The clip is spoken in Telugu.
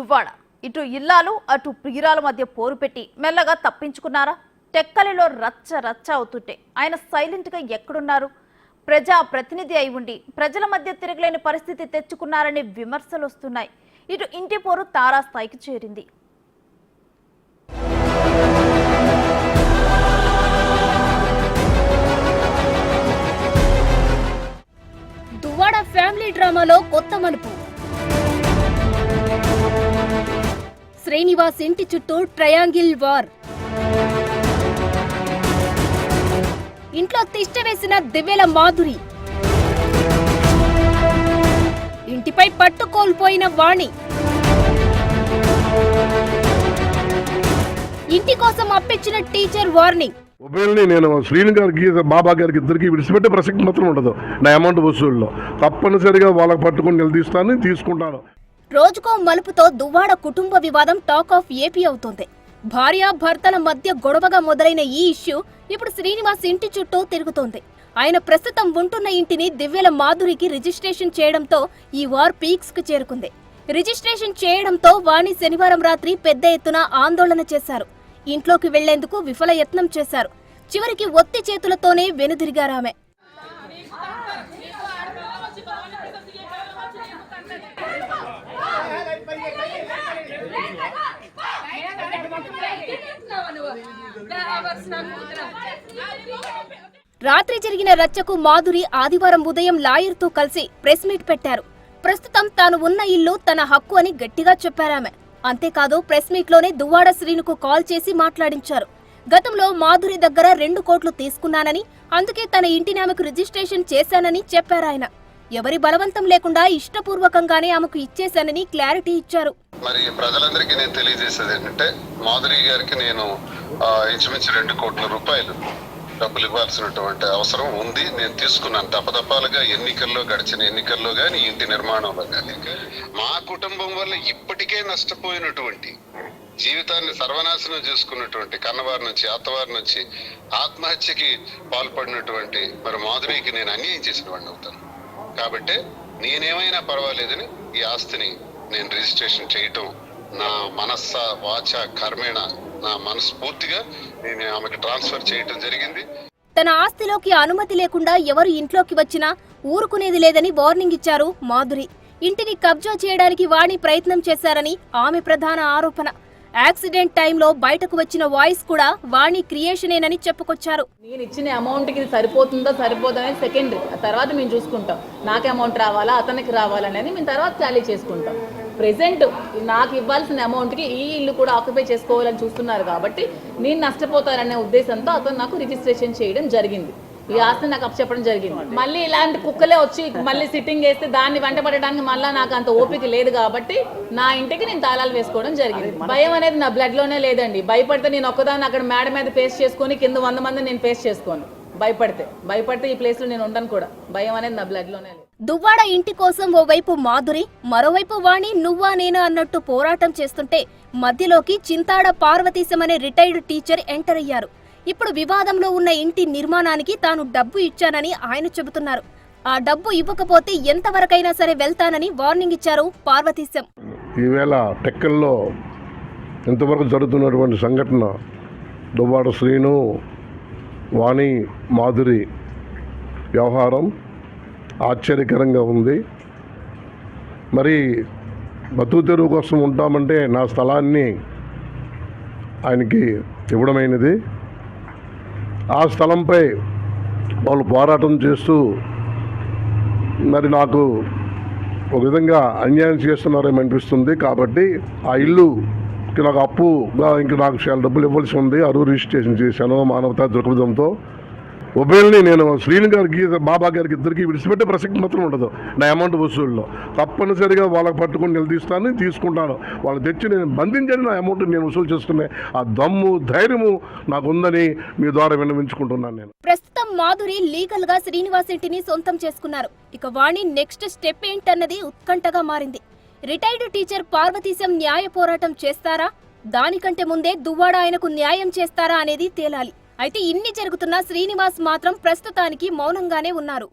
దువ్వాడ. ఇటు ఇల్లాలు అటు ప్రియురాల మధ్య పోరు పెట్టి మెల్లగా తప్పించుకున్నారా? టెక్కలిలో రచ్చ రచ్చ అవుతుంటే ఆయన సైలెంట్గా ఎక్కడున్నారు? ప్రజా ప్రతినిధి అయి ఉండి ప్రజల మధ్య తిరగలేని పరిస్థితి తెచ్చుకున్నారనే విమర్శలు వస్తున్నాయి. ఇటు ఇంటి పోరు తారాస్థాయికి చేరింది. దువ్వాడ ఫ్యామిలీ డ్రామాలో కొత్త మలుపు. శ్రీనివాస్ ఇంటి చుట్టూ ట్రయాంగిల్ వార్. ఇంట్లో తిష్ట వేసిన దివ్యల మాధురి. ఇంటిపై పట్టు కోల్పోయిన వాణి. ఇంటి కోసం అప్పించిన టీచర్ వార్నింగ్. మొబైల్ని నేను శ్రీను గారికి బాబా గారికి ఇద్దరికి విడిచిపెట్టే ప్రసక్తి మాత్రం ఉండదు. నా అమౌంట్ వసూల్లో. తప్పనిసరిగా వాళ్ళకి పట్టుకుని నిలదీస్తాను తీసుకుంటాను. రోజుకో మలుపుతో దువ్వాడ కుటుంబ వివాదం టాక్ ఆఫ్ ఏపీ అవుతోంది. భార్య భర్తల మధ్య గొడవగా మొదలైన ఈ ఇష్యూ ఇప్పుడు శ్రీనివాస్ ఇంటి చుట్టూ తిరుగుతోంది. ఆయన ప్రస్తుతం ఉంటున్న ఇంటిని దివ్యల మాధురికి రిజిస్ట్రేషన్ చేయడంతో ఈ వార్ పీక్స్కు చేరుకుంది. రిజిస్ట్రేషన్ చేయడంతో వాణి శనివారం రాత్రి పెద్ద ఎత్తున ఆందోళన చేశారు. ఇంట్లోకి వెళ్ళేందుకు విఫల యత్నం చేశారు. చివరికి ఒత్తి చేతులతోనే వెనుదిరిగారామె. రాత్రి జరిగిన రచ్చకు మాధురి ఆదివారం ఉదయం లాయర్తో కలిసి ప్రెస్ మీట్ పెట్టారు. ప్రస్తుతం తాను ఉన్న ఇల్లు తన హక్కు అని గట్టిగా చెప్పారామె. అంతేకాదు ప్రెస్ మీట్లోనే దువ్వాడ శ్రీనుకు కాల్ చేసి మాట్లాడించారు. గతంలో మాధురి దగ్గర రెండు కోట్లు తీసుకున్నానని అందుకే తన ఇంటిని ఆమెకు రిజిస్ట్రేషన్ చేశానని చెప్పారాయన. ఎవరి బలవంతం లేకుండా ఇష్టపూర్వకంగానే ఆమెకు ఇచ్చేశానని క్లారిటీ ఇచ్చారు. మరి ప్రజలందరికీ నేను తెలియజేసేది ఏంటంటే మాధురి గారికి నేను ఇంచుమించు రెండు కోట్ల రూపాయలు డబ్బులు ఇవ్వాల్సినటువంటి అవసరం ఉంది. నేను తీసుకున్నాను. దపదపాలుగా ఎన్నికల్లో గడిచిన ఎన్నికల్లో కానీ ఇంటి నిర్మాణంలో కానీ మా కుటుంబం వల్ల ఇప్పటికే నష్టపోయినటువంటి జీవితాన్ని సర్వనాశనం చేసుకున్నటువంటి కన్నవారి నుంచి అత్తవారి నుంచి ఆత్మహత్యకి పాల్పడినటువంటి మరి మాధురికి నేను అన్యాయం చేసిన వాడిని అవుతాను. కాబట్టి నేనేమైనా పర్వాలేదని ఈ ఆస్తిని నేను రిజిస్ట్రేషన్ చేయటం నా మనస్స వాచ కర్మేణ నా మనస్ఫూర్తిగా నేను ఆమెకి ట్రాన్స్ఫర్ చేయటం జరిగింది. తన ఆస్తిలోకి అనుమతి లేకుండా ఎవరు ఇంట్లోకి వచ్చినా ఊరుకునేది లేదని వార్నింగ్ ఇచ్చారు మాధురి. ఇంటిని కబ్జా చేయడానికి వాణి ప్రయత్నం చేశారని ఆమె ప్రధాన ఆరోపణ. యాక్సిడెంట్ టైంలో బయటకు వచ్చిన వాయిస్ కూడా వాణి క్రియేషనేనని చెప్పుకొచ్చారు. నేను ఇచ్చిన అమౌంట్కి ఇది సరిపోతుందో సరిపోదో అనేది సెకండరీ తర్వాత మేము చూసుకుంటాం. నాకు అమౌంట్ రావాలా అతనికి రావాలా అనేది మేము తర్వాత టాలీ చేసుకుంటాం. ప్రెసెంట్ నాకు ఇవ్వాల్సిన అమౌంట్కి ఈ ఇల్లు కూడా ఆక్యుపై చేసుకోవాలని చూస్తున్నారు కాబట్టి నేను నష్టపోతాననే ఉద్దేశంతో అతను నాకు రిజిస్ట్రేషన్ చేయడం జరిగింది. ఈ ఆస్తి నాకు అప్పచెప్పడం జరిగింది. మళ్ళీ ఇలాంటి కుక్కలే వచ్చి మళ్ళీ సిట్టింగ్ వేస్తే దాన్ని వెంట పడడానికి మళ్ళీ నాకు అంత ఓపిక లేదు కాబట్టి నా ఇంటికి నేను తాళాలు వేసుకోవడం జరిగింది. భయం అనేది నా బ్లడ్లోనే లేదండి. భయపడితే నేను ఒక్కదాన్ని అక్కడ మేడ మీద ఫేస్ చేసుకొని కింద వంద మంది నేను ఫేస్ చేసుకోను. భయపడితే. భయపడితే ఈ ప్లేస్లో నేను ఉండను కూడా. భయం అనేది నా బ్లడ్లోనే లేదు. దువ్వాడ ఇంటి కోసం ఓవైపు మాధురి మరోవైపు వాణి నువ్వా నేనా అన్నట్టు పోరాటం చేస్తుంటే మధ్యలోకి చింతాడ పార్వతీశం అనే రిటైర్డ్ టీచర్ ఎంటర్ అయ్యారు. ఇప్పుడు వివాదంలో ఉన్న ఇంటి నిర్మాణానికి తాను డబ్బు ఇచ్చానని ఆయన చెబుతున్నారు. ఆ డబ్బు ఇవ్వకపోతే ఎంతవరకైనా సరే వెళ్తానని వార్నింగ్ ఇచ్చారు పార్వతీశం. ఈవేళ టెక్కల్లో ఇంతవరకు జరుగుతున్నటువంటి సంఘటన దువ్వాడ శ్రీను వాణి మాధురి వ్యవహారం ఆశ్చర్యకరంగా ఉంది. మరి బతుకు తెరువు కోసం ఉంటామంటే నా స్థలాన్ని ఆయనకి ఇవ్వడమైనది. ఆ స్థలంపై వాళ్ళు పోరాటం చేస్తూ మరి నాకు ఒక విధంగా అన్యాయం చేస్తున్నారేమో అనిపిస్తుంది. కాబట్టి ఆ ఇల్లు నాకు అప్పుగా ఇంక నాకు చాలా డబ్బులు ఇవ్వాల్సి ఉంది. అరువు రిజిస్ట్రేషన్ చేశాను మానవతా దృక్పథంతో మొబైల్ని నేను శ్రీను గారికి బాబా గారికి ఇద్దరికి విడిచిపెట్టే ప్రసక్తి మాత్రం ఉండదు. నా అమౌంట్ వసూల్లో. తప్పనిసరిగా వాళ్ళకి పట్టుకుని నిలదీస్తాను తీసుకుంటాను. వాళ్ళు తెచ్చి నేను బంధించని నా అమౌంట్ నేను వసూలు చేసుకునే ఆ దమ్ము ధైర్యము నాకు ఉందని మీ ద్వారా విన్నవించుకుంటున్నాను నేను. ప్రస్తుతం మాధురి లీగల్గా శ్రీనివాస్ ఇంటిని సొంతం చేసుకున్నారు. ఇక వాణి నెక్స్ట్ స్టెప్ ఏంటన్నది ఉత్కంఠగా మారింది. రిటైర్డ్ టీచర్ పార్వతీశం న్యాయ పోరాటం చేస్తారా? దానికంటే ముందే దువ్వాడ ఆయనకు న్యాయం చేస్తారా అనేది తేలాలి. అయితే ఇన్ని జరుగుతున్నా శ్రీనివాస్ మాత్రం ప్రస్తుతానికి మౌనంగానే ఉన్నారు.